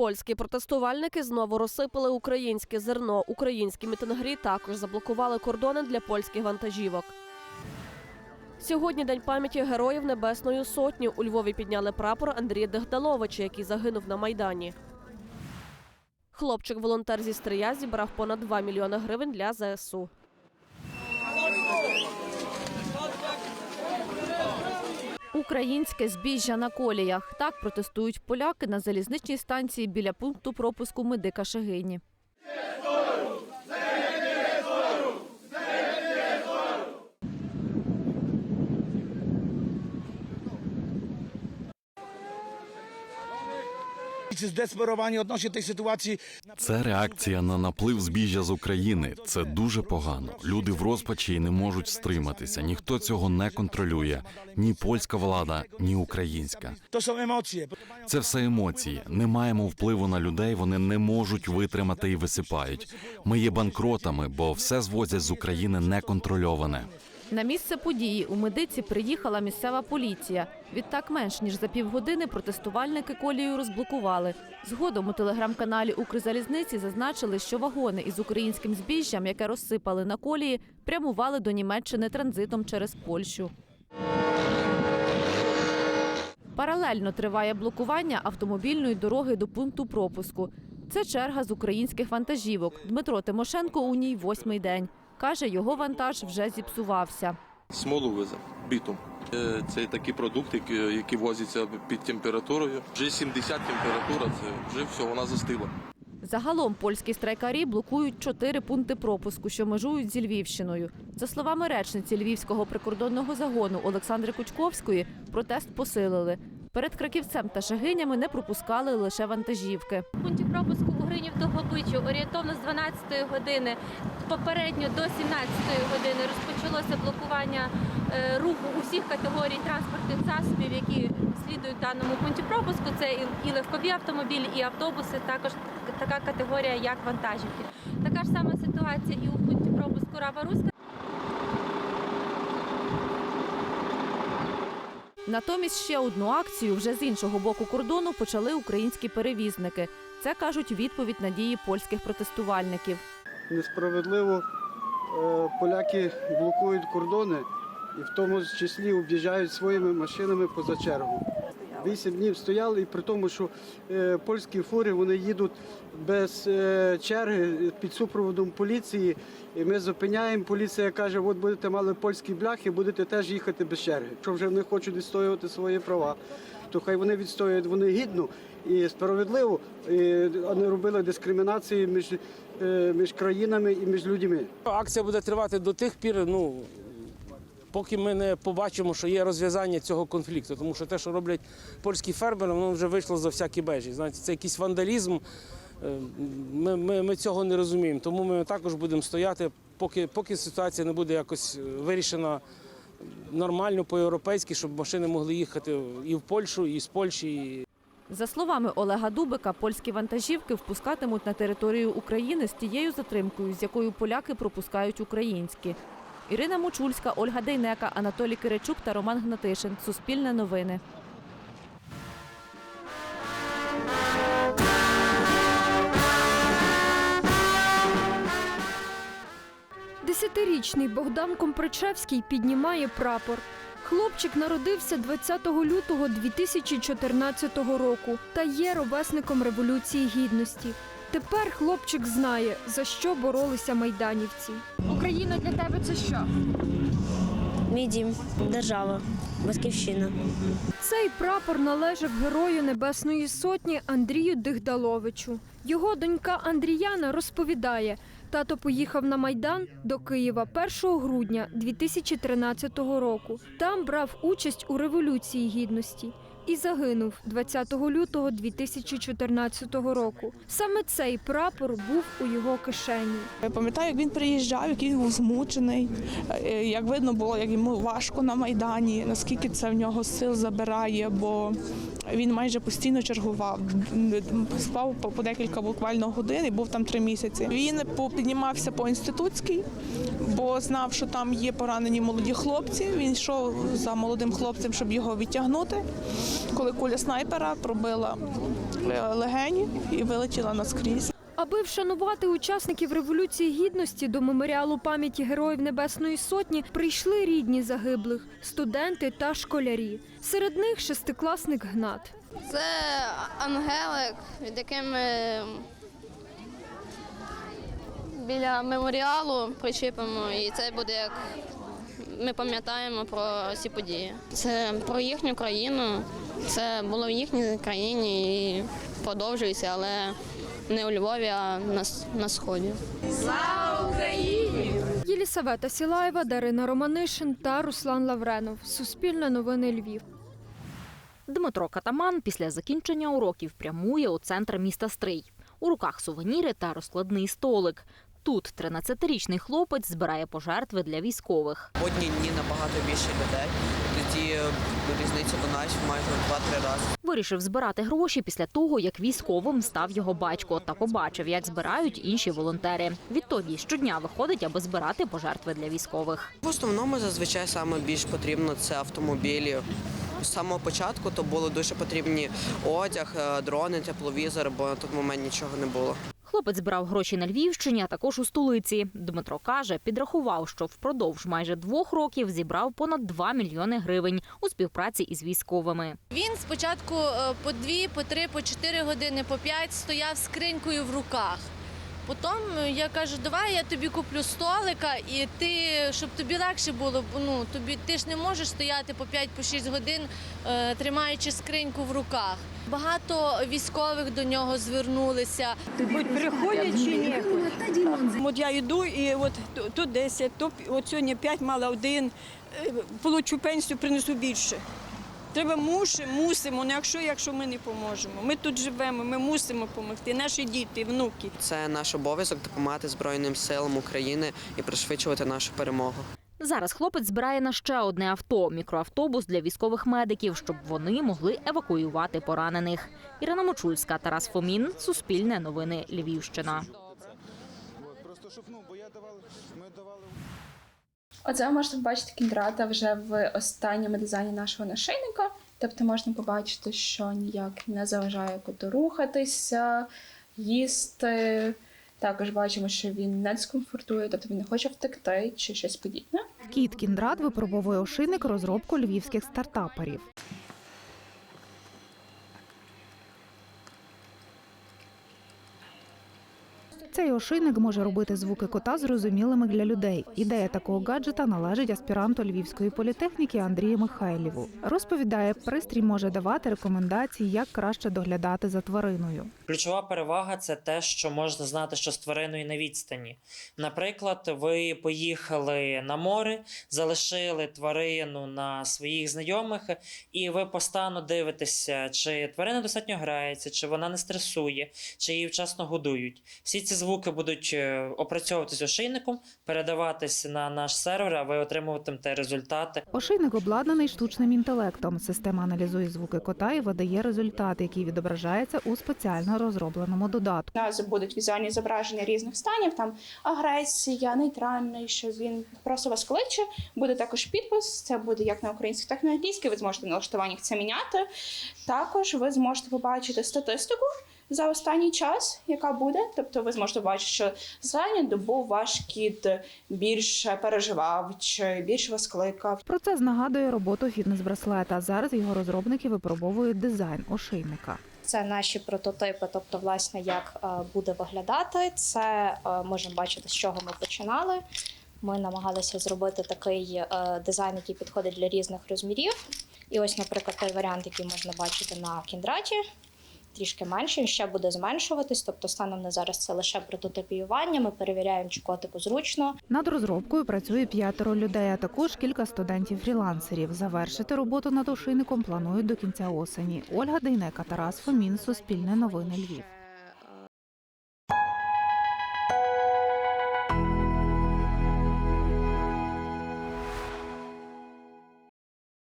Польські протестувальники знову розсипали українське зерно. Українські мітингарі також заблокували кордони для польських вантажівок. Сьогодні день пам'яті героїв Небесної Сотні. У Львові підняли прапор Андрія Дегдаловича, який загинув на майдані. Хлопчик-волонтер зі Стрия зібрав понад 2 мільйони гривень для ЗСУ. Українське збіжжя на коліях. Так протестують поляки на залізничній станції біля пункту пропуску Медика Шегині. Це реакція на наплив збіжжя з України. Це дуже погано. Люди в розпачі і не можуть стриматися. Ніхто цього не контролює. Ні польська влада, ні українська. To są emocje. Це все емоції. Не маємо впливу на людей. Вони не можуть витримати і висипають. Ми є банкротами, бо все звозять з України неконтрольоване. На місце події у медиці приїхала місцева поліція. Відтак менш ніж за півгодини протестувальники колію розблокували. Згодом у телеграм-каналі Укрзалізниці зазначили, що вагони із українським збіжжям, яке розсипали на колії, прямували до Німеччини транзитом через Польщу. Паралельно триває блокування автомобільної дороги до пункту пропуску. Це черга з українських вантажівок. Дмитро Тимошенко у ній восьмий день. Каже, його вантаж вже зіпсувався. Смолу везе, бітум. Е, Це такі продукти, які- возяться під температурою. Вже 70 температура, це вже все, вона застигла. Загалом польські страйкарі блокують чотири пункти пропуску, що межують зі Львівщиною. За словами речниці Львівського прикордонного загону Олександри Кучковської, протест посилили. Перед краківцем та шагинями не пропускали лише вантажівки. В пункті пропуску у Гринів Довгобичу орієнтовно з 12 години, попередньо до 17 години розпочалося блокування е, руху усіх категорій транспортних засобів, які слідують даному пункті пропуску. Це і легкові автомобілі, і автобуси, також така категорія, як вантажівки. Така ж сама ситуація і у пункті пропуску Рава Руська. Натомість ще одну акцію вже з іншого боку кордону почали українські перевізники. Це кажуть відповідь на дії польських протестувальників. несправедливо е, поляки блокують кордони і в тому числі об'їжджають своїми машинами поза чергу. Вісім днів стояли, і при тому, що е, польські фури вони їдуть без е, черги під супроводом поліції. І ми зупиняємо. Поліція каже: от будете мали польські бляхи, будете теж їхати без черги. Якщо вже вони хочуть відстоювати свої права, то хай вони відстоюють вони гідно і справедливо, а не робили дискримінації між, е, між країнами і між людьми. Акція буде тривати до тих пір, ну поки ми не побачимо, що є розв'язання цього конфлікту. Тому що те, що роблять польські фермери, воно вже вийшло за всякі межі. Знаєте, це якийсь вандалізм. Е, Ми, ми, ми цього не розуміємо. Тому ми також будемо стояти, поки, поки ситуація не буде якось е, вирішена нормально по-європейськи, щоб машини могли їхати і в Польщу, і з Польщі. І... За словами Олега Дубика, польські вантажівки впускатимуть на територію України з тією затримкою, з якою поляки пропускають українські. Ірина Мочульська, Ольга Дейнека, Анатолій Киричук та Роман Гнатишин. Суспільне новини. Десятирічний Богдан Компричевський піднімає прапор. Хлопчик народився 20 лютого 2014 року та є ровесником Революції Гідності. Тепер хлопчик знає, за що боролися майданівці. Україна для тебе це що? Мій дім, держава, батьківщина. Цей прапор належав герою Небесної Сотні Андрію Дигдаловичу. Його донька Андріяна розповідає, тато поїхав на Майдан до Києва 1 грудня 2013 року. Там брав участь у Революції Гідності і загинув 20 лютого 2014 року. Саме цей прапор був у його кишені. Я пам'ятаю, як він приїжджав, як він був змучений, е, як видно було, як йому важко на Майдані, наскільки це в нього сил забирає, бо Він майже постійно чергував, спав по- декілька буквально годин і був там три місяці. Він піднімався по інститутській, бо знав, що там є поранені молоді хлопці. Він йшов за молодим хлопцем, щоб його відтягнути. Коли куля снайпера пробила е, легені і вилетіла наскрізь. Аби вшанувати учасників Революції Гідності до меморіалу пам'яті Героїв Небесної Сотні прийшли рідні загиблих, студенти та школярі. Серед них шестикласник Гнат. Це ангелик, від яким ми біля меморіалу причепимо, і це буде як ми пам'ятаємо про ці події. Це про їхню країну. Це було в їхній країні і продовжується, але не у Львові, а на, на сході. Єлісавета Сілаєва, Дарина Романишин та Руслан Лавренов. Суспільне новини Львів. Дмитро Катаман після закінчення уроків прямує у центр міста Стрий. У руках сувеніри та розкладний столик. Тут 13-річний хлопець збирає пожертви для військових. Одні дні набагато більше людей. Тоді е, різниця до нас майже 2-3 рази. Вирішив збирати гроші після того, як військовим став його батько та побачив, як збирають інші волонтери. Відтоді щодня виходить, аби збирати пожертви для військових. В основному зазвичай саме більш потрібно це автомобілі. З самого початку то були дуже потрібні одяг, е, дрони, тепловізор, бо на той момент нічого не було. Хлопець збирав гроші на Львівщині, а також у столиці. Дмитро каже, підрахував, що впродовж майже двох років зібрав понад 2 мільйони гривень у співпраці із військовими. Він спочатку е, по дві, по три, по чотири години, по п'ять стояв з скринькою в руках. Потім е, я кажу, давай я тобі куплю столика, і ти, щоб тобі легше було, ну тобі ти ж не можеш стояти по 5-6 годин, е, тримаючи скриньку в руках. Багато військових до нього звернулися. Приходять чи ні? От я йду і от тут 10, то от сьогодні 5, мала один, е, получу пенсію, принесу більше. Треба мусимо, мусимо, ну якщо, якщо ми не поможемо. Ми тут живемо, ми мусимо допомогти, наші діти, внуки. Це наш обов'язок допомагати Збройним силам України і пришвидшувати нашу перемогу. Зараз хлопець збирає на ще одне авто мікроавтобус для військових медиків, щоб вони могли евакуювати поранених. Ірина Мочульська, Тарас Фомін, Суспільне новини Львівщина. Оце ви можете побачити кіндрата вже в останньому дизайні нашого нашийника. Тобто можна побачити, що ніяк не заважає коту рухатися, їсти. Також бачимо, що він не дискомфортує, тобто він не хоче втекти чи щось подібне. Кіт Кіндрат випробовує ошийник розробку львівських стартаперів. Цей ошийник може робити звуки кота зрозумілими для людей. Ідея такого гаджета належить аспіранту Львівської політехніки Андрію Михайліву. Розповідає, пристрій може давати рекомендації, як краще доглядати за твариною. Ключова перевага це те, що можна знати, що з твариною на відстані. Наприклад, ви поїхали на море, залишили тварину на своїх знайомих, і ви постійно дивитеся, чи тварина достатньо грається, чи вона не стресує, чи її вчасно годують. Всі ці звуки будуть е, опрацьовуватися ошейником, передаватися на наш сервер, а ви отримуватимете результати. Ошийник обладнаний штучним інтелектом. Система аналізує звуки кота і видає результат, який відображається у спеціально розробленому додатку. У нас будуть візуальні зображення різних станів, там агресія, нейтральний, що він просто вас кличе. Буде також підпис. Це буде як на українській, так і на англійській. Ви зможете налаштуваннях це міняти. Також ви зможете побачити статистику. За останній час, яка буде, тобто ви зможете бачити, що за добу ваш кіт більше переживав чи більше вас кликав. Процес нагадує роботу фітнес-браслета. Зараз його розробники випробовують дизайн ошийника. Це наші прототипи, тобто, власне, як е, буде виглядати. Це е, можемо бачити, з чого ми починали. Ми намагалися зробити такий е, дизайн, який підходить для різних розмірів. І ось, наприклад, той варіант, який можна бачити на кіндраті. Трішки менше, він ще буде зменшуватись. Тобто, станом на зараз це лише прототипіювання. Ми перевіряємо, чи котику зручно. Над розробкою працює п'ятеро людей, а також кілька студентів-фрілансерів. Завершити роботу над ошийником планують до кінця осені. Ольга Дейнека, Тарас Фомін, Суспільне новини Львів.